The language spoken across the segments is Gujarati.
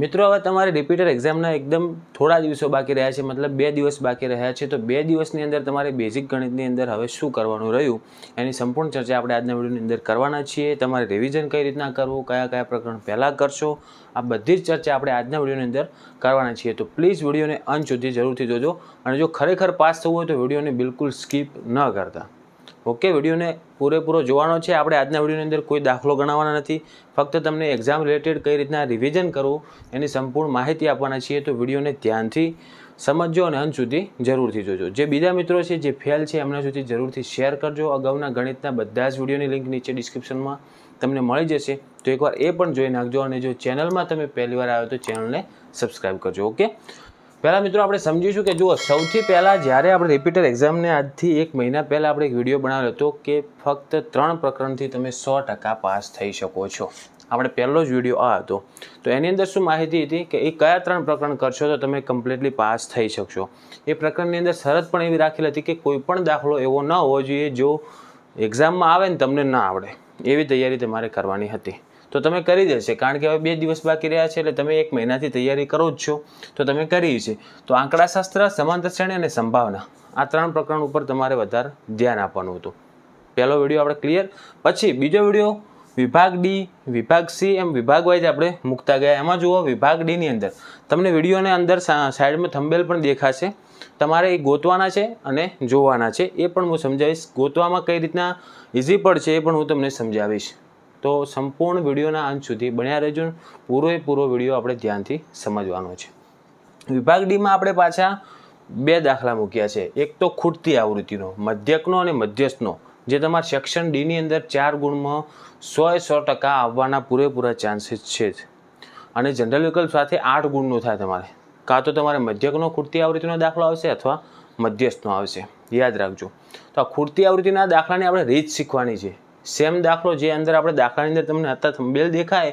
મિત્રો, હવે તમારે રિપીટર એક્ઝામના એકદમ થોડા દિવસો બાકી રહ્યા છે, મતલબ બે દિવસ બાકી રહ્યા છે. તો બે દિવસની અંદર તમારે બેઝિક ગણિતની અંદર હવે શું કરવાનું રહ્યું? એની સંપૂર્ણ ચર્ચા આપણે આજના વિડીયોની અંદર કરવાના છીએ. તમારે રિવિઝન કઈ રીતના કરવું, કયા કયા પ્રકરણ પહેલાં કરશો, આ બધી જ ચર્ચા આપણે આજના વિડીયોની અંદર કરવાના છીએ. તો પ્લીઝ વિડીયોને અંત સુધી જરૂરથી જોજો. અને જો ખરેખર પાસ થવું હોય તો વિડીયોને બિલકુલ સ્કીપ ન કરતા. ઓકે, વિડીયોને પૂરેપૂરો જોવાનો છે. આપણે આજના વિડીયોની અંદર કોઈ દાખલો ગણાવવાના નથી. ફક્ત તમને એક્ઝામ રિલેટેડ કઈ રીતના રિવિઝન કરવું, એની સંપૂર્ણ માહિતી આપવાના છીએ. તો વિડીયોને ધ્યાનથી સમજજો અને અંત સુધી જરૂરથી જોજો. જે બીજા મિત્રો છે, જે ફેલ છે, એમના સુધી જરૂરથી શેર કરજો. અગાઉના ગણિતના બધા જ વિડીયોની લિંક નીચે ડિસ્ક્રિપ્શનમાં તમને મળી જશે. તો એકવાર એ પણ જોઈ નાખજો અને જો ચેનલમાં તમે પહેલી વાર આવ્યો તો ચેનલને સબસ્ક્રાઈબ કરજો. ઓકે? પહેલાં મિત્રો આપણે સમજીશું કે જુઓ, સૌથી પહેલાં જ્યારે આપણે રિપીટર એક્ઝામને આજથી એક મહિના પહેલાં આપણે એક વીડિયો બનાવ્યો હતો કે ફક્ત ત્રણ પ્રકરણથી તમે સો ટકા પાસ થઈ શકો છો. આપણે પહેલો જ વીડિયો આ હતો. તો એની અંદર શું માહિતી હતી કે એ કયા ત્રણ પ્રકરણ કરશો તો તમે કમ્પ્લીટલી પાસ થઈ શકશો. એ પ્રકરણની અંદર શરત પણ એવી રાખેલી હતી કે કોઈ પણ દાખલો એવો ન હોવો જોઈએ જો એક્ઝામમાં આવે ને તમને ના આવડે. એવી તૈયારી તમારે કરવાની હતી. તો તમે કરી દેશે. કારણ કે હવે બે દિવસ બાકી રહ્યા છે એટલે તમે એક મહિનાથી તૈયારી કરો જ છો. તો તમે કરી છે. તો આંકડાશાસ્ત્ર સમાંતર શ્રેણી અને સંભાવના આ ત્રણ પ્રકરણ ઉપર તમારે વધારે ધ્યાન આપવાનું હતું. પહેલો વીડિયો આપણે ક્લિયર પછી બીજો વીડિયો વિભાગ ડી વિભાગ સી એમ વિભાગ વાઇઝ આપણે મૂકતા ગયા. એમાં જુઓ વિભાગ ડીની અંદર. તમને વિડીયોને અંદર સાઈડમાં થંબેલ પણ દેખાશે. તમારે એ ગોતવાના છે અને જોવાના છે. એ પણ હું સમજાવીશ. ગોતવામાં કઈ રીતના ઇઝી પડશે એ પણ હું તમને સમજાવીશ. તો સંપૂર્ણ વિડીયોના અંત સુધી બન્યા રહેજો. પૂરો વીડિયો આપણે ધ્યાનથી સમજવાનો છે. વિભાગ ડીમાં આપણે પાછા બે દાખલા મૂક્યા છે. એક તો ખૂટતી આવૃત્તિનો, મધ્યકનો અને મધ્યસ્થનો, જે તમારા સેક્શન ડીની અંદર ચાર ગુણમાં સો સો ટકા આવવાના પૂરેપૂરા ચાન્સીસ છે જ. અને જનરલ વિકલ્પ સાથે આઠ ગુણનું થાય તમારે. કાં તો તમારે મધ્યકનો, ખૂટતી આવૃત્તિનો દાખલો આવશે અથવા મધ્યસ્થનો આવશે. યાદ રાખજો. તો આ ખૂટતી આવૃત્તિના દાખલાની આપણે રીત શીખવાની છે. સેમ દાખલો જે અંદર આપણે દાખલાની અંદર તમને અત્યારે થંબેલ દેખાય,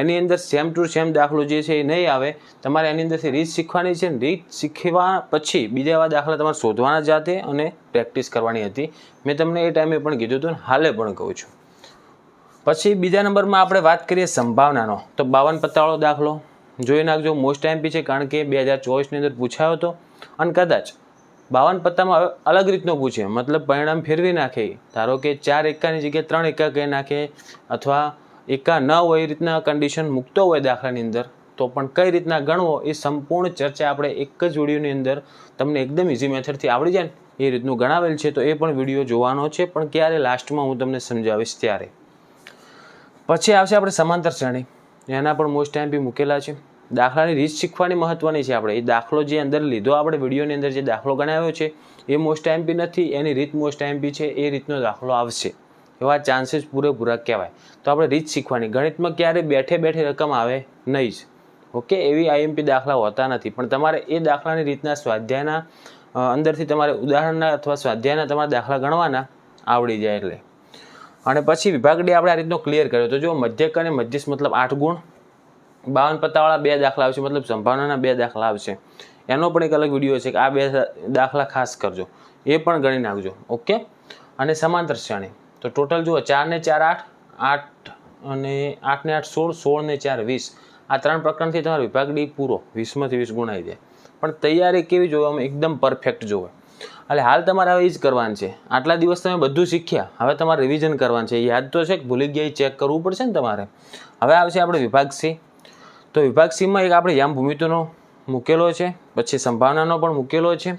એની અંદર સેમ ટુ સેમ દાખલો જે છે એ નહીં આવે. તમારે એની અંદરથી રીત શીખવાની છે રીત શીખવા પછી બીજા એવા દાખલા તમારે શોધવાના જાતે અને પ્રેક્ટિસ કરવાની હતી. મેં તમને એ ટાઈમે પણ કીધું હતું અને હાલે પણ કહું છું. પછી બીજા નંબરમાં આપણે વાત કરીએ સંભાવનાનો. તો બાવન પત્તાવાળો દાખલો. જોઈ નાખજો મોસ્ટ એમપી છે કારણ કે બે હજાર ચોવીસની અંદર પૂછાયો હતો. અને કદાચ બાવન પત્તામાં અલગ રીતનો પૂછે. મતલબ પરિણામ ફેરવી નાખે. ધારો કે ચાર એકાની જગ્યાએ ત્રણ એકા કહી નાખે અથવા એકા ન હોય એ રીતના કન્ડિશન મૂકતો હોય દાખલાની અંદર, તો પણ કઈ રીતના ગણવો એ સંપૂર્ણ ચર્ચા આપણે એક જ વિડીયોની અંદર તમને એકદમ ઇઝી મેથડથી આવડી જાય એ રીતનું ગણાવેલ છે, તો એ પણ વીડિયો જોવાનો છે, પણ ક્યારે લાસ્ટમાં હું તમને સમજાવીશ ત્યારે. પછી આવશે આપણે સમાંતર શ્રેણી. એના પણ મોસ્ટ ટાઈમ બી મૂકેલા છે. દાખલાની રીત શીખવાની મહત્વની છે આપણે. એ દાખલો જે અંદર લીધો આપણે વિડીયોની અંદર જે દાખલો ગણાવ્યો છે, એ મોસ્ટ એમપી નથી, એની રીત મોસ્ટ એમપી છે, એ રીતનો દાખલો આવશે. એવા ચાન્સીસ પૂરેપૂરા કહેવાય. તો આપણે રીત શીખવાની. ગણિતમાં ક્યારે બેઠે બેઠે રકમ આવે? નહીં જ. ઓકે? એવી આઈએમપી દાખલા હોતા નથી. પણ તમારે એ દાખલાની રીતના સ્વાધ્યાયના અંદરથી તમારે ઉદાહરણના અથવા સ્વાધ્યાયના તમારા દાખલા ગણવાના આવડી જાય એટલે. અને પછી વિભાગ આપણે આ રીતનો ક્લિયર કર્યો. તો જો મધ્યક અને મધ્યસ્થ મતલબ આઠ ગુણ. બાવન પત્તાવાળા બે દાખલા આવશે, મતલબ સંભાવનાના બે દાખલા આવશે. એનો પણ એક અલગ વીડિયો છે કે આ બે દાખલા ખાસ કરજો. એ પણ ગણી નાખજો, ઓકે? અને સમાંતર શ્રેણી. તો ટોટલ જુઓ, ચાર ને ચાર આઠ આઠ અને આઠ ને આઠ સોળ સોળ ને ચાર વીસ. આ ત્રણ પ્રકરણથી તમારો વિભાગ ડી પૂરો, વીસમાંથી વીસ ગુણાઈ જાય. પણ તૈયારી કેવી જોવામાં એકદમ પરફેક્ટ જોવે. એટલે હાલ તમારે હવે એ જ કરવાનું છે. આટલા દિવસ તમે બધું શીખ્યા. હવે તમારે રિવિઝન કરવાનું છે. યાદ તો છે કે ભૂલી ગયા ચેક કરવું પડશે ને તમારે. હવે આવશે આપણે વિભાગ સી. તો વિભાગ સીમાં એક આપણે યામ ભૂમિતિનો મૂકેલો છે, પછી સંભાવનાનો પણ મૂકેલો છે,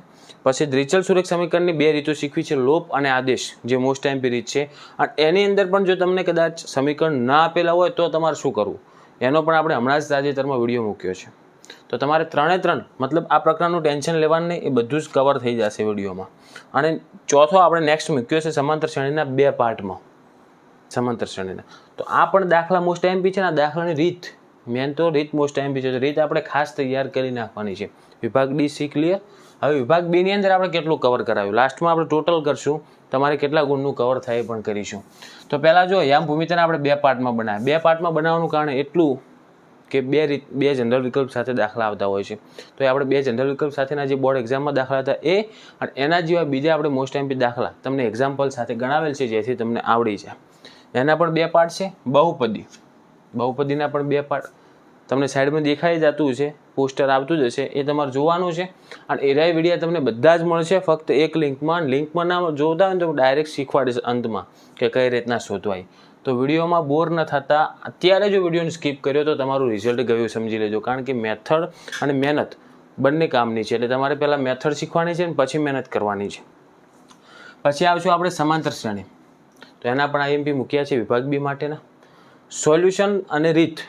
પછી દ્રિચલ સુરેખ સમીકરણની બે રીતો શીખવી છે, લોપ અને આદેશ, જે મોસ્ટ ટાઈમ રીત છે. અને એની અંદર પણ જો તમને કદાચ સમીકરણ ના આપેલા હોય તો તમારે શું કરવું? એનો પણ આપણે હમણાં જ તાજેતરમાં વીડિયો મૂક્યો છે. તો તમારે ત્રણે ત્રણ, મતલબ આ પ્રકારનું ટેન્શન લેવાનું એ બધું જ કવર થઈ જશે વિડીયોમાં. અને ચોથો આપણે નેક્સ્ટ મૂક્યો છે સમાંતર શ્રેણીના બે પાર્ટમાં સમાંતર શ્રેણીના. તો આ પણ દાખલા મોસ્ટ ટાઈમ છે આ દાખલાની રીત મેન તો રીત મોસ્ટ ટાઈમ છે. રીત આપણે ખાસ તૈયાર કરી નાખવાની છે. વિભાગ ડી સી ક્લિયર હવે વિભાગ બીની અંદર આપણે કેટલું કવર કરાવ્યું? લાસ્ટમાં આપણે ટોટલ કરશું. તમારે કેટલા ગુણનું કવર થાય એ પણ કરીશું. તો પહેલાં જો યામ ભૂમિતિને આપણે બે પાર્ટમાં બનાવ્યા. બે પાર્ટમાં બનાવવાનું કારણ એટલું કે બે રીત, બે જનરલ વિકલ્પ સાથે દાખલા આવતા હોય છે. તો એ આપણે બે જનરલ વિકલ્પ સાથેના જે બોર્ડ એક્ઝામમાં દાખલા હતા એ અને એના જેવા બીજા આપણે મોસ્ટ ટાઈમ દાખલા તમને એક્ઝામ્પલ સાથે ગણાવેલ છે, જેથી તમને આવડી જાય. એના પણ બે પાર્ટ છે. બહુપદી. બહુપદીના પણ બે પાર્ટ તમને સાઈડમાં દેખાઈ જતું છે પોસ્ટર આવતું જ હશે, એ તમારે જોવાનું છે. અને એરાય વિડીયા તમને બધા જ મળશે, ફક્ત એક લિંકમાં. લિંકમાં ના જોતા હોય તો ડાયરેક્ટ શીખવાડીશ અંતમાં કે કઈ રીતના શોધવાય. તો વિડીયોમાં બોર ન થતા. અત્યારે જો વિડીયોને સ્કીપ કર્યો તો તમારું રિઝલ્ટ ગયું સમજી લેજો. કારણ કે મેથડ અને મહેનત બંને કામની છે. એટલે તમારે પહેલાં મેથડ શીખવાની છે અને પછી મહેનત કરવાની છે. પછી આવશું આપણે સમાંતર શ્રેણી. તો એના પણ આઈએમપી મૂક્યા છે વિભાગ બી માટેના. સોલ્યુશન અને રીત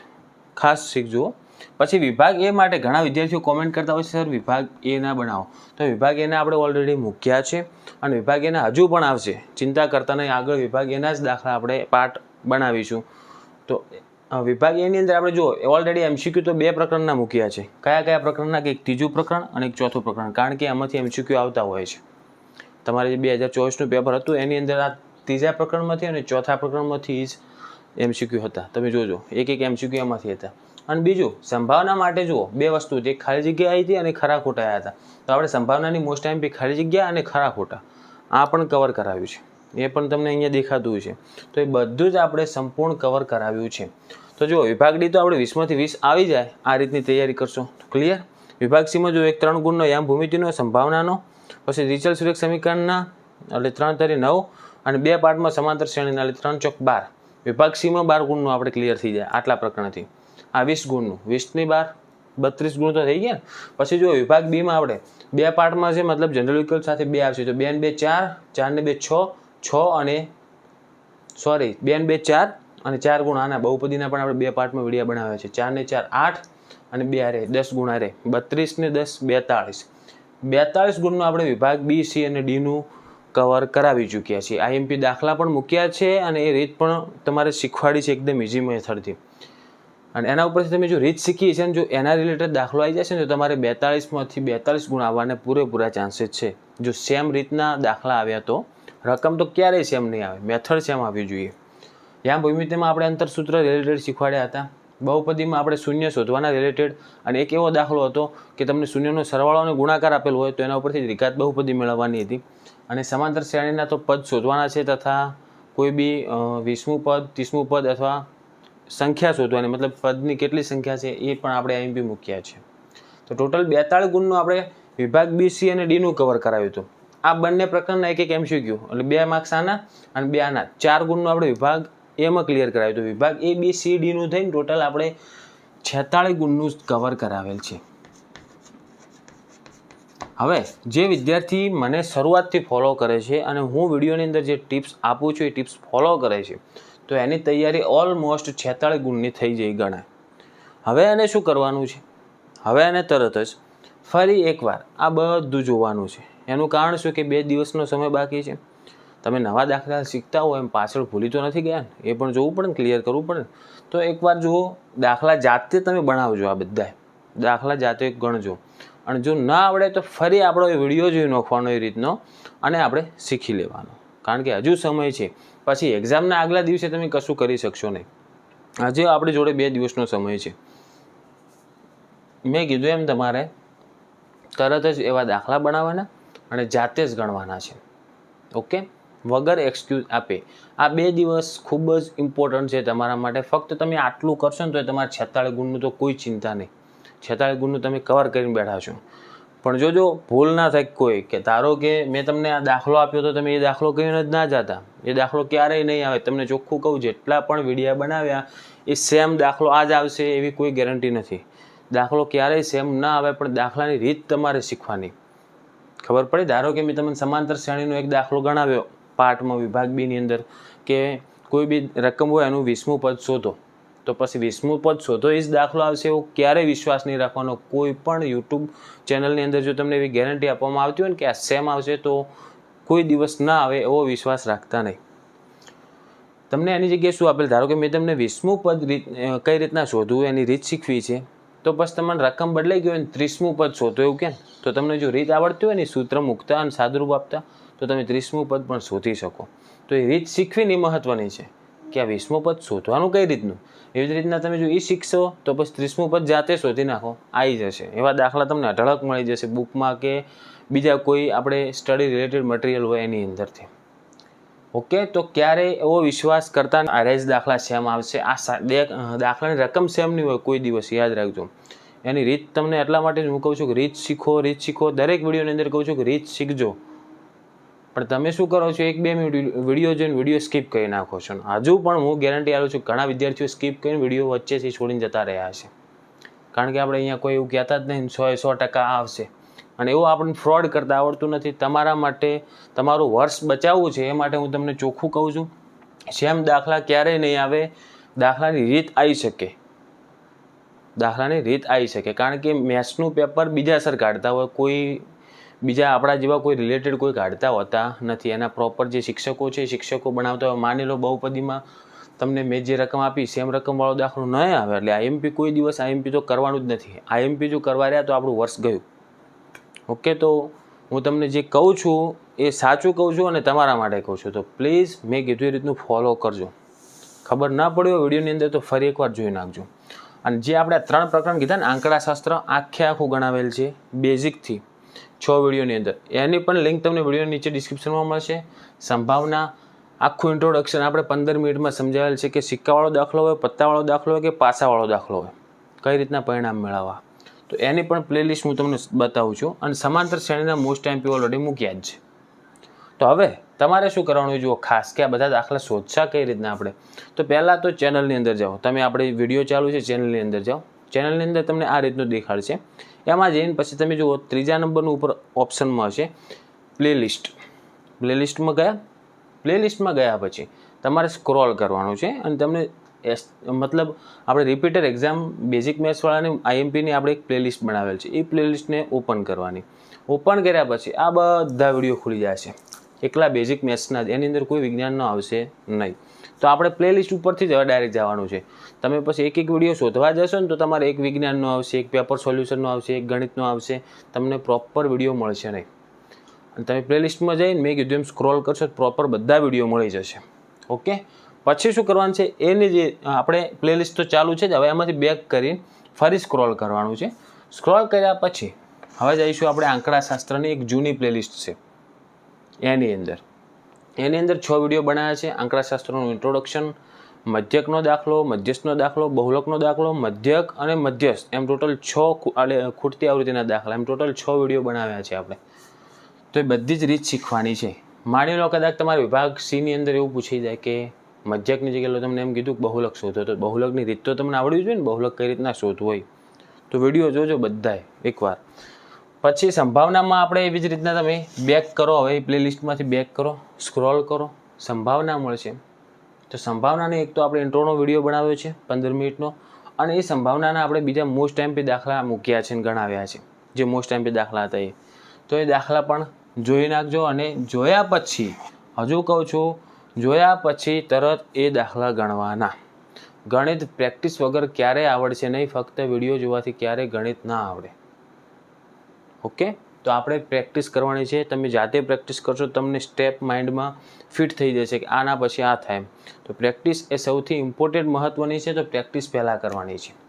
ખાસ શીખજો. પછી વિભાગ એ માટે ઘણા વિદ્યાર્થીઓ કોમેન્ટ કરતા હોય છે, સર, વિભાગ એ ના બનાવો. તો વિભાગ એના આપણે ઓલરેડી મૂક્યા છે અને વિભાગ એના હજુ પણ આવશે. ચિંતા કરતા નહીં, આગળ વિભાગ એના જ દાખલા આપણે પાર્ટ બનાવીશું. તો વિભાગ એની અંદર આપણે જો ઓલરેડી એમસીક્યુ તો બે પ્રકરણના મૂક્યા છે. કયા કયા પ્રકરણના? કે એક ત્રીજું પ્રકરણ અને એક ચોથું પ્રકરણ. કારણ કે એમાંથી એમસીક્યુ આવતા હોય છે. તમારે જે બે હજાર ચોવીસનું પેપર હતું, એની અંદર આ ત્રીજા પ્રકરણમાંથી અને ચોથા પ્રકરણમાંથી જ એમસીક્યુ હતા. તમે જોજો એક એક એમસીક્યુ એમાંથી હતા. અને બીજું, સંભાવના માટે જુઓ, બે વસ્તુ જે ખાલી જગ્યા આવી હતી અને ખરા ખોટા આવ્યા હતા. તો આપણે સંભાવનાની મોસ્ટ ટાઈમ બી ખાલી જગ્યા અને ખરા ખોટા. આ પણ કવર કરાવ્યું છે. એ પણ તમને અહીંયા દેખાતું છે. તો એ બધું જ આપણે સંપૂર્ણ કવર કરાવ્યું છે. તો જુઓ, વિભાગ ડી તો આપણે વીસમાંથી વીસ આવી જાય. આ રીતની તૈયારી કરશો. ક્લિયર વિભાગ સીમાં જો એક ત્રણ ગુણનો યામ ભૂમિતિનો, સંભાવનાનો. પછી રિચલ સુરેખ સમીકરણના, એટલે ત્રણ તારી નવ. અને બે પાર્ટમાં સમાંતર શ્રેણીના, એટલે ત્રણ ચોક બાર. વિભાગ સીમાં બાર ગુણનું આપણે ક્લિયર થઈ જાય આટલા પ્રકરણથી. આ વીસ ગુણનું. વીસની બાર, બત્રીસ ગુણ તો થઈ ગયા. પછી જો વિભાગ બીમાં આપણે બે પાર્ટમાં છે, મતલબ જનરલ વિકલ્પ સાથે બે આવશે. તો બે ને બે ચાર ચાર ને બે છ છ અને સોરી બે ને બે ચાર અને ચાર ગુણ આના બહુપદીના પણ આપણે બે પાર્ટમાં વિડીયા બનાવ્યા છે. ચાર ને ચાર આઠ અને બે આરે દસ ગુણ આરે બત્રીસ ને દસ બેતાળીસ. બેતાળીસ ગુણનો આપણે વિભાગ બી, સી અને ડીનું કવર કરાવી ચૂક્યા છીએ આઈએમપી દાખલા પણ મૂક્યા છે અને એ રીત પણ તમારે શીખવાડી છે એકદમ ઇઝી મેથડથી. અને એના ઉપરથી તમે જો રીત શીખી છે ને જો એના રિલેટેડ દાખલો આવી જશે ને, તો તમારે બેતાળીસમાંથી બેતાળીસ ગુણ આવવાના પૂરેપૂરા ચાન્સીસ છે. જો સેમ રીતના દાખલા આવ્યા તો. રકમ તો ક્યારેય સેમ નહીં આવે. મેથડ સેમ આવવી જોઈએ. યામ ભૂમિતિમાં આપણે અંતરસૂત્ર રિલેટેડ શીખવાડ્યા હતા. બહુપદીમાં આપણે શૂન્ય શોધવાના રિલેટેડ અને એક એવો દાખલો હતો કે તમને શૂન્યનો સરવાળો અને ગુણાકાર આપેલો હોય તો એના ઉપરથી દ્વિઘાત બહુપદી મેળવવાની હતી. અને સમાંતર શ્રેણીના તો પદ શોધવાના છે તથા કોઈ બી વીસમું પદ, ત્રીસમું પદ અથવા સંખ્યા શોધવાની, મતલબ પદની કેટલી સંખ્યા છે એ પણ આપણે અહીં બી મૂક્યા છે. તો ટોટલ બેતાળીસ ગુણનું આપણે વિભાગ બી સી અને ડીનું કવર કરાવ્યું હતું. આ બંને પ્રકરણના એક એક એમસીક્યુ એટલે બે માર્ક્સ આના અને બે આના. ચાર ગુણનું આપણે વિભાગ એમાં ક્લિયર કરાવ્યું હતું. વિભાગ એ બી સી ડીનું થઈને ટોટલ આપણે છેતાળીસ ગુણનું કવર કરાવેલ છે. હવે, જે વિદ્યાર્થી મને શરૂઆતથી ફોલો કરે છે અને હું વિડીયોની અંદર જે ટિપ્સ આપું છું, એ ટિપ્સ ફોલો કરે છે, તો એની તૈયારી ઓલમોસ્ટ છેતાળીસ ગુણની થઈ જઈ ગણાય. હવે એને શું કરવાનું છે? હવે એને તરત જ ફરી એકવાર આ બધું જોવાનું છે. એનું કારણ શું કે બે દિવસનો સમય બાકી છે. તમે નવા દાખલા શીખતા હો એમ પાછળ ભૂલી તો નથી ગયા એ પણ જોવું પડે ને ક્લિયર કરવું પડે તો એકવાર જુઓ, દાખલા જાતે તમે બનાવજો આ બધા દાખલા જાતે ગણજો. અને જો ના આવડે તો ફરી આપણો એ વીડિયો જોઈ નાખવાનો એ રીતનો અને આપણે શીખી લેવાનો. કારણ કે હજુ સમય છે. પછી એક્ઝામના આગલા દિવસે તમે કશું કરી શકશો નહીં. આજે આપણી જોડે બે દિવસનો સમય છે. મેં કીધું એમ તમારે તરત જ એવા દાખલા બનાવવાના અને જાતે જ ગણવાના છે. ઓકે? વગર એક્સક્યુઝ આપે. આ બે દિવસ ખૂબ જ ઇમ્પોર્ટન્ટ છે તમારા માટે. ફક્ત તમે આટલું કરશો ને તો તમારા છેતાળીસ ગુણનું તો કોઈ ચિંતા નહીં. છેતાળીસ ગુણનું તમે કવર કરીને બેઠા છો. પણ જોજો ભૂલ ના થાય કોઈ, કે ધારો કે મેં તમને આ દાખલો આપ્યો તો તમે એ દાખલો કહીને જ ના જતા? એ દાખલો ક્યારેય નહીં આવે. તમને ચોખ્ખું કહું, જેટલા પણ વિડીયા બનાવ્યા, એ સેમ દાખલો આ જ આવશે એવી કોઈ ગેરંટી નથી. દાખલો ક્યારેય સેમ ના આવે, પણ દાખલાની રીત તમારે શીખવાની. ખબર પડી? ધારો કે મેં તમને સમાંતર શ્રેણીનો એક દાખલો ગણાવ્યો પાર્ટમાં વિભાગ બીની અંદર, કે કોઈ બી રકમ હોય એનું વીસમું પદ શોધો. તો પછી વીસમું પદ શોધો એ જ દાખલો આવશે એવો ક્યારેય વિશ્વાસ નહીં રાખવાનો. કોઈ પણ યુટ્યુબ ચેનલની અંદર જો તમને એવી ગેરંટી આપવામાં આવતી હોય ને કે આ સેમ આવશે તો કોઈ દિવસ ના આવે એવો વિશ્વાસ રાખતા નહીં. તમને એની જગ્યાએ શું આપેલ? ધારો કે મેં તમને વીસમું પદ રીત કઈ રીતના શોધવું એની રીત શીખવી છે, તો પછી તમને રકમ બદલાઈ ગઈ હોય ને ત્રીસમું પદ શોધો એવું કેમ તો તમને જો રીત આવડતી હોય ને સૂત્ર મૂકતા અને સાદુરૂપ આપતા, તો તમે ત્રીસમું પદ પણ શોધી શકો. તો એ રીત શીખવીની મહત્વની છે. કે આ વીસમું પદ શોધવાનું કઈ રીતનું? એવી જ રીતના તમે જો એ શીખશો, તો પછી ત્રીસમું પદ જાતે શોધી નાખો આવી જશે. એવા દાખલા તમને અઢળક મળી જશે બુકમાં કે બીજા કોઈ આપણે સ્ટડી રિલેટેડ મટીરિયલ હોય એની અંદરથી. ઓકે? તો ક્યારેય એવો વિશ્વાસ કરતા આ રેજ દાખલા સેમ આવશે. આ બે દાખલાની રકમ સેમ નહીં હોય, કોઈ દિવસ, યાદ રાખજો. એની રીત તમને એટલા માટે જ હું કહું છું કે રીત શીખો રીત શીખો. દરેક વિડીયોની અંદર કહું છું કે રીત શીખજો. પણ તમે શું કરો છો? એક બે મિનિટ વીડિયો જોઈને વીડિયો સ્કીપ કરી નાખો છો. હજુ પણ હું ગેરંટી આપું છું ઘણા વિદ્યાર્થીઓ સ્કીપ કરીને વીડિયો વચ્ચેથી છોડીને જતા રહ્યા છે. કારણ કે આપણે અહીંયા કોઈ એવું કહેતા જ નહીં, સો સો ટકા આવશે. અને એવું આપણને ફ્રોડ કરતાં આવડતું નથી. તમારા માટે તમારું વર્ષ બચાવવું છે, એ માટે હું તમને ચોખ્ખું કહું છું. સેમ દાખલા ક્યારેય નહીં આવે, દાખલાની રીત આવી શકે. દાખલાની રીત આવી શકે. કારણ કે મેથ્સનું પેપર બીજા સર કાઢતા હોય, કોઈ બીજા આપણા જેવા કોઈ રિલેટેડ કોઈ કાઢતા હોતા નથી. એના પ્રોપર જે શિક્ષકો છે શિક્ષકો બનાવતા હોય, માની લો બહુપદીમાં તમને મેં જે રકમ આપી સેમ રકમવાળો દાખલો ન આવે. એટલે આઈએમપી કોઈ દિવસ આઈએમપી તો કરવાનું જ નથી. આઈએમપી જો કરવા રહ્યા તો આપણું વર્ષ ગયું. ઓકે તો હું તમને જે કહું છું, એ સાચું કહું છું અને તમારા માટે કહું છું. તો પ્લીઝ મેં કીધું એ રીતનું ફોલો કરજો. ખબર ના પડ્યો વિડીયોની અંદર તો ફરી એકવાર જોઈ નાખજો. અને જે આપણે ત્રણ પ્રકરણ કીધા ને, આંકડાશાસ્ત્ર આખે આખું ગણાવેલ છે બેઝિકથી છ વિડીયોની અંદર. એની પણ લિંક તમને વીડિયો નીચે ડિસ્ક્રિપ્શનમાં મળશે. સંભાવના, આખું ઇન્ટ્રોડક્શન આપણે પંદર મિનિટમાં સમજાવેલ છે કે સિક્કાવાળો દાખલો હોય, પત્તાવાળો દાખલો હોય કે પાસાવાળો દાખલો હોય. કઈ રીતના પરિણામ મેળવવા? તો એની પણ પ્લેલિસ્ટ હું તમને બતાવું છું અને સમાંતર શ્રેણીના મોસ્ટ ટાઈમ પી ઓલરેડી મૂક્યા જ છે. તો હવે તમારે શું કરવાનું જુઓ, ખાસ કે આ બધા દાખલા શોધશા કઈ રીતના આપણે? તો પહેલાં તો ચેનલની અંદર જાઓ. તમે આપણે વીડિયો ચાલુ છે ચેનલની અંદર જાઓ. ચેનલની અંદર તમને આ રીતનું દેખાડશે. એમાં જઈને પછી તમે જુઓ, ત્રીજા નંબરનું ઉપર ઓપ્શનમાં હશે પ્લેલિસ્ટ પ્લેલિસ્ટમાં ગયા? પ્લેલિસ્ટમાં ગયા પછી તમારે સ્ક્રોલ કરવાનું છે અને તમને એસ મતલબ આપણે રિપીટર એક્ઝામ બેઝિક મેથ્સવાળાની આઈએમપીની આપણે એક પ્લેલિસ્ટ બનાવેલ છે. એ પ્લેલિસ્ટને ઓપન કરવાની. ઓપન કર્યા પછી આ બધા વીડિયો ખુલી જશે. એકલા બેઝિક મેથ્સના જ. એની અંદર કોઈ વિજ્ઞાનનો આવશે નહીં. તો આપણે પ્લેલિસ્ટ ઉપરથી જ હવે ડાયરેક્ટ જવાનું છે. તમે પછી એક એક વીડિયો શોધવા જશો ને તો તમારે એક વિજ્ઞાનનો આવશે, એક પેપર સોલ્યુશનનો આવશે, એક ગણિતનો આવશે. તમને પ્રોપર વીડિયો મળશે નહીં. અને તમે પ્લેલિસ્ટમાં જઈને મેં કીધું એમ સ્ક્રોલ કરશો પ્રોપર બધા વીડિયો મળી જશે. ઓકે પછી શું કરવાનું છે? એની જે આપણે પ્લેલિસ્ટ તો ચાલુ છે જ, હવે એમાંથી બેક કરીને ફરી સ્ક્રોલ કરવાનું છે. સ્ક્રોલ કર્યા પછી હવે જઈશું આપણે આંકડાશાસ્ત્રની એક જૂની પ્લેલિસ્ટ છે. એની અંદર. એની અંદર છ વીડિયો બનાવ્યા છે. આંકડાશાસ્ત્રનું ઇન્ટ્રોડક્શન મધ્યકનો દાખલો, મધ્યસ્થનો દાખલો, બહુલકનો દાખલો, મધ્યક અને મધ્યસ્થ. એમ ટોટલ છ ખૂટતી આવૃત્તિના દાખલા. એમ ટોટલ છ વીડિયો બનાવ્યા છે આપણે. તો એ બધી જ રીત શીખવાની છે. માની લો કદાચ તમારા વિભાગ સીની અંદર એવું પૂછી જાય કે મધ્યકની જગ્યાએ તમને એમ કીધું કે બહુલક શોધો. તો બહુલકની રીત તો તમને આવડવી જોઈએ ને? બહુલક કઈ રીતના શોધવું હોય? તો વીડિયો જોજો બધાએ એકવાર. પછી સંભાવનામાં આપણે એવી જ રીતના તમે બેક કરો. હવે એ પ્લેલિસ્ટમાંથી બેક કરો સ્ક્રોલ કરો. સંભાવના મળશે. તો સંભાવનાને એક તો આપણે ઇન્ટ્રોનો વીડિયો બનાવ્યો છે, પંદર મિનિટનો. અને એ સંભાવનાના આપણે બીજા મોસ્ટ ટાઈમ પે દાખલા મૂક્યા છે અને ગણાવ્યા છે. જે મોસ્ટ એમપી દાખલા હતા એ. તો એ દાખલા પણ જોઈ નાખજો અને જોયા પછી, હજુ કહું છું, જોયા પછી તરત એ દાખલા ગણવાના. ગણિત પ્રેક્ટિસ વગર ક્યારેય આવડશે નહીં, ફક્ત વીડિયો જોવાથી ક્યારેય ગણિત ના આવડે. ઓકે? તો આપણે પ્રેક્ટિસ કરવાની છે. તમે જાતે પ્રેક્ટિસ કરશો, તમને સ્ટેપ માઇન્ડમાં ફિટ થઈ જશે કે આના પછી આ થાય તો પ્રેક્ટિસ એ સૌથી ઇમ્પોર્ટન્ટ મહત્ત્વની છે. તો પ્રેક્ટિસ પહેલાં કરવાની છે.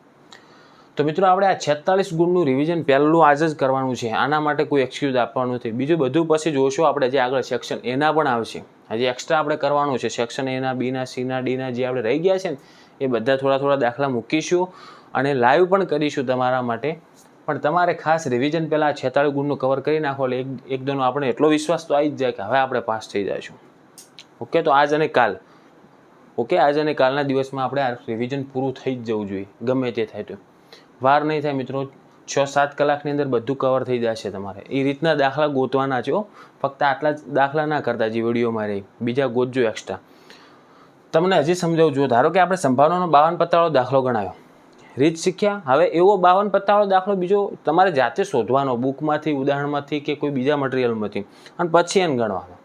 તો મિત્રો, આપણે આ છેતાલીસ ગુણનું રિવિઝન પહેલું આજ જ કરવાનું છે. આના માટે કોઈ એક્સક્યુઝ આપવાનું નથી. બીજું બધું પછી જોશો આપણે જે આગળ સેક્શન એના પણ આવશે. હજી એક્સ્ટ્રા આપણે કરવાનું છે સેક્શન એના બીના સીના ડીના જે આપણે રહી ગયા છે ને, એ બધા થોડા થોડા દાખલા મૂકીશું અને લાઈવ પણ કરીશું તમારા માટે. પણ તમારે ખાસ રિવિઝન પહેલાં છેતાળીસ ગુણનું કવર કરી નાખો એટલે એક એકદમ આપણે એટલો વિશ્વાસ તો આવી જ જાય કે હવે આપણે પાસ થઈ જઈશું. ઓકે તો આજ અને કાલ. ઓકે આજ અને કાલના દિવસમાં આપણે આ રિવિઝન પૂરું થઈ જ જવું જોઈએ, ગમે તે થાય તો. વાર નહીં થાય મિત્રો છ સાત કલાકની અંદર બધું કવર થઈ જશે તમારે. એ રીતના દાખલા ગોતવાના છો, ફક્ત આટલા જ દાખલા ના કરતા જે વિડીયોમાં રહી. બીજા ગોતજો એક્સ્ટ્રા તમને હજી સમજાવું જો ધારો કે આપણે સંભાવનાનો બાવન પત્તાવાળો દાખલો ગણાયો. રીત શીખ્યા. હવે એવો બાવન પત્તાવાળો દાખલો બીજો તમારે જાતે શોધવાનો બુકમાંથી ઉદાહરણમાંથી કે કોઈ બીજા મટીરિયલમાંથી અને પછી એને ગણવાનો.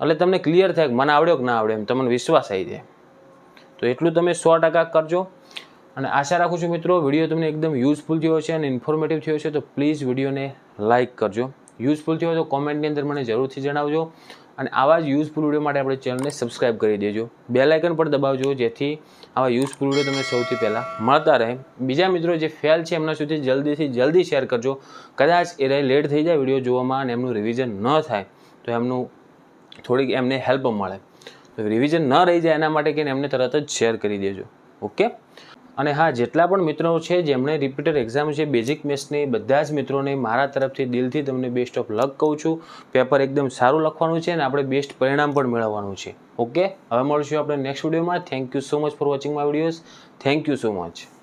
એટલે તમને ક્લિયર થાય કે મને આવડ્યો કે ના આવડે એમ. તમને વિશ્વાસ આવી જાય. તો એટલું તમે સો ટકા કરજો. અને આશા રાખું છું મિત્રો, વીડિયો તમને એકદમ યુઝફુલ થયો છે અને ઇન્ફોર્મેટિવ થયો છે તો પ્લીઝ વિડીયોને લાઇક કરજો. યુઝફુલ થયો તો કોમેન્ટની અંદર મને જરૂરથી જણાવજો. અને આવા જ યુઝફુલ વીડિયો માટે આપણે ચેનલને સબસ્ક્રાઇબ કરી દેજો. બેલ આઇકન પણ દબાવજો, જેથી આવા યુઝફુલ વીડિયો તમને સૌથી પહેલાં મળતા રહે. બીજા મિત્રો, જે ફેલ છે, એમના સુધી જલ્દીથી જલ્દી શેર કરજો. કદાચ એ લેટ થઈ જાય વીડિયો જોવામાં અને એમનું રિવિઝન ન થાય, તો એમનું થોડીક એમને હેલ્પ મળે. તો રિવિઝન ન રહી જાય એના માટે કે એમને તરત જ શેર કરી દેજો. ઓકે અને હા, જેટલા પણ મિત્રો છે, જેમણે રિપીટર એક્ઝામ છે બેઝિક મેથ્સની બધા જ મિત્રોને મારા તરફથી દિલથી તમને બેસ્ટ ઓફ લક કહું છું. પેપર એકદમ સારું લખવાનું છે અને આપણે બેસ્ટ પરિણામ પણ મેળવવાનું છે. ઓકે હવે મળશું આપણે નેક્સ્ટ વિડીયોમાં thank you so much for watching my videos thank you so much